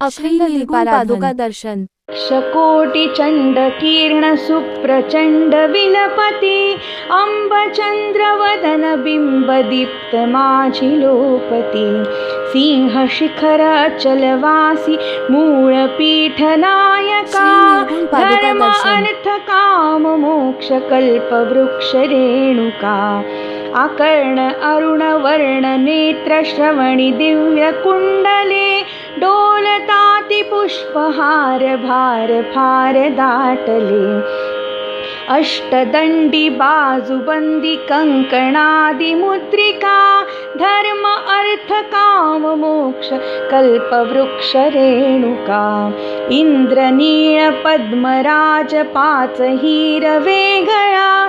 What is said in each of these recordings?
अखंड पादुका दर्शन शकोटिचण्डकीर्णसुप्रचण्डविलपति अम्बचन्द्रवदनबिम्बदीप्तमाझिलोपति सिंहशिखरचलवासि मूळपीठनायका धर्म अर्थकाममोक्षकल्पवृक्षरेणुका अकर्ण अरुणवर्णनेत्रश्रवणि दिव्यकुण्डले डोलतातिपुष्पहार भार फार दाटले। अष्टदण्डि बाजुबन्दि कङ्कणादिमुद्रिका धर्म अर्थकाममोक्ष कल्पवृक्षरेणुका इन्द्रनीळपद्मराजपाचहीरवेगळा चन्द्रहार वेगळा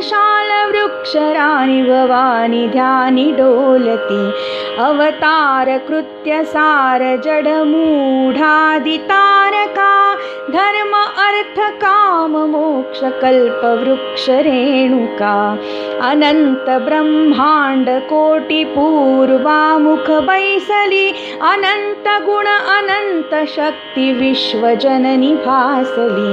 विशालशालवृक्षराणि भवानि ध्यानि डोलति अवतारकृत्य सारजडमूढादितारका धर्म अर्थकाममोक्षकल्पवृक्षरेणुका अनन्तब्रह्माण्डकोटिपूर्वामुखबैसलि अनन्तगुण अनन्तशक्तिविश्वजननि भासलि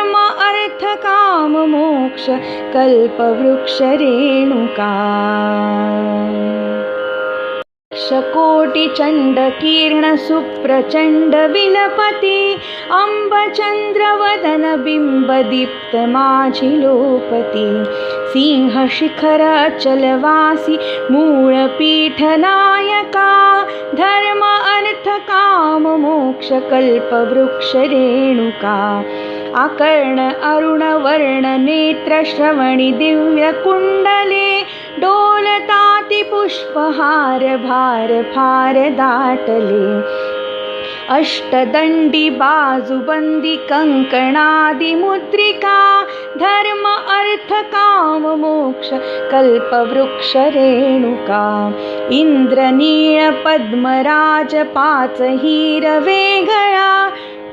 अर्थकाममोक्ष कल्पवृक्षरेणुका। शकोटिचण्डकीर्णसुप्रचण्डविलपति अम्बचन्द्रवदनबिम्बदीप्तमाझिलोपति सिंहशिखरचलवासि मूळपीठनायका धर्म अर्थकाममोक्षकल्पवृक्षरेणुका अकर्ण अरुणवर्णनेत्रश्रवणि दिव्यकुण्डले डोलतातिपुष्पहार भार फार दाटले। अष्टदण्डि बाजुबन्दि कङ्कणादिमुद्रिका धर्म अर्थकाममोक्ष कल्पवृक्षरेणुका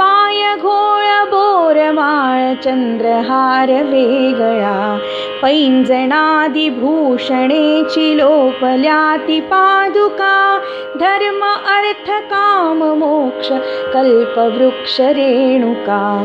इन्द्रनीळपद्मराजपाचहीरवेगळा चन्द्रहार वेगळा. पैञ्जणादिभूषणे चिलोपल्याति पादुका. धर्म अर्थकाममोक्ष कल्पवृक्षरेणुका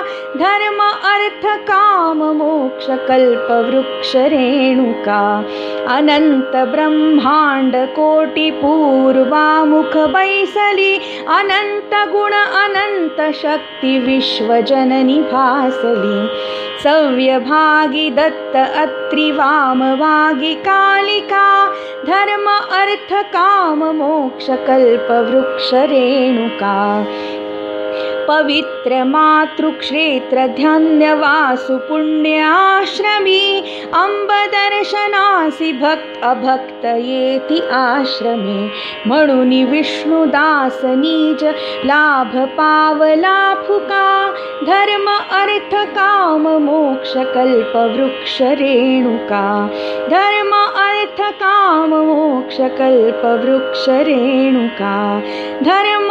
धर्म अर्थकाममोक्षकल्पवृक्षरेणुका अनन्तब्रह्माण्डकोटिपूर्वामुखबैसलि अनन्तगुण अनन्तशक्ति शक्ति विश्वजननि भासली। सव्यभागी दत्त अत्रि वामवागी कालिका धर्म अर्थ काम मोक्ष कल्प वृक्ष रेणुका पवित्र पुण्याश्रमी अंबदर्शनासि भक्त अभक्त येति आश्रमे म्हणून विष्णुदास नीज लाभ पावला फुका धर्म अर्थ काम मोक्ष कल्प वृक्ष रेणुका धर्म अर्थ काम मोक्ष कल्प वृक्ष रेणुका धर्म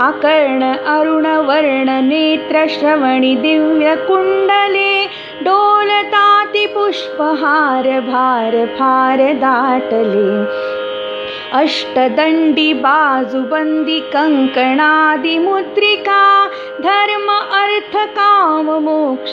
रेणुका आकर्ण अरुण वर्ण नेत्र श्रवणि दिव्य कुण्डले डोलताति पुष्पहार भार फार दाटले। अष्टदण्डि बाजुबन्दि कङ्कणादिमुद्रिका धर्म अर्थ काम मोक्ष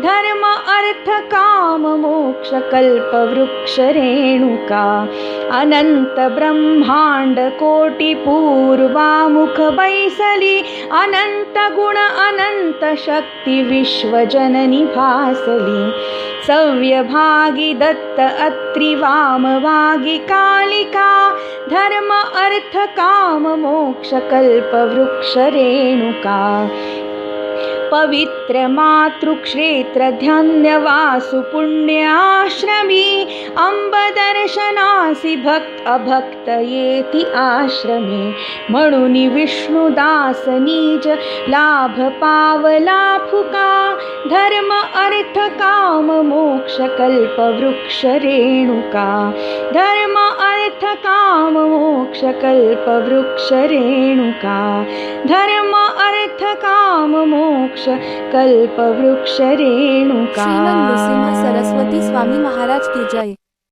धर्म अर्थ काम मोक्ष कल्प वृक्ष रेणुका अनन्त ब्रह्माण्ड कोटि पूर्वामुख बैसली भासली। सव्यभागी दत्त अत्रि वामवागी कालिका धर्म अर्थ काम मोक्ष कल्प वृक्ष रेणुका पवित्र मातृक्षेत्र ध्यान्यवासु पुण्याश्रमी अंबदर्शनासि भक्त अभक्त येति आश्रमे म्हणून विष्णुदास नीज लाभ पावला फुका धर्म अर्थ काम मोक्ष कल्प वृक्ष रेणुका धर्म अर्थ काम मोक्ष कल्प वृक्ष रेणुका धर्म मोक्ष कल्प वृक्ष रेणु का सरस्वती स्वामी महाराज की जय।